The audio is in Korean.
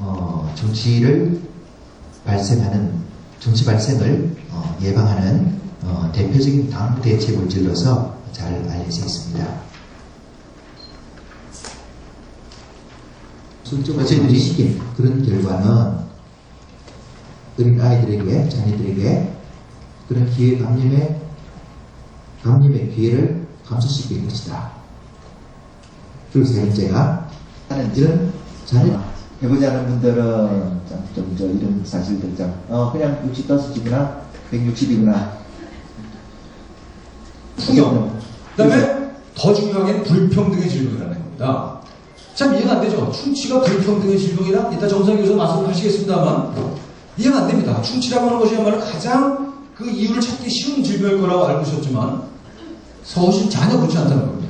어, 정치를 발생하는 정치 발생을 어, 예방하는 어, 대표적인 당 대체 물질로서 잘 알려져 있습니다. 저희들이 시킨 그런 결과는 어린 아이들에게 자녀들에게 그런 기회 감염의 감염의 기회를 감소시킬 것이다. 그리고 세 번째가 하는 이런 자녀 해보지 않은 분들은 좀 저 이런 사실들 좀 어, 그냥 65수지구나 160이구나 풍요. 그다음에 더 중요한 게 불평등의 질병이라는 겁니다. 참 이해가 안 되죠. 충치가 불평등의 질병이라 이따 정상 교수 말씀하시겠습니다만 이해가 안 됩니다. 충치라고 하는 것이야말로 가장 그 이유를 찾기 쉬운 질병일 거라고 알고 있었지만 사실 전혀 그렇지 않다는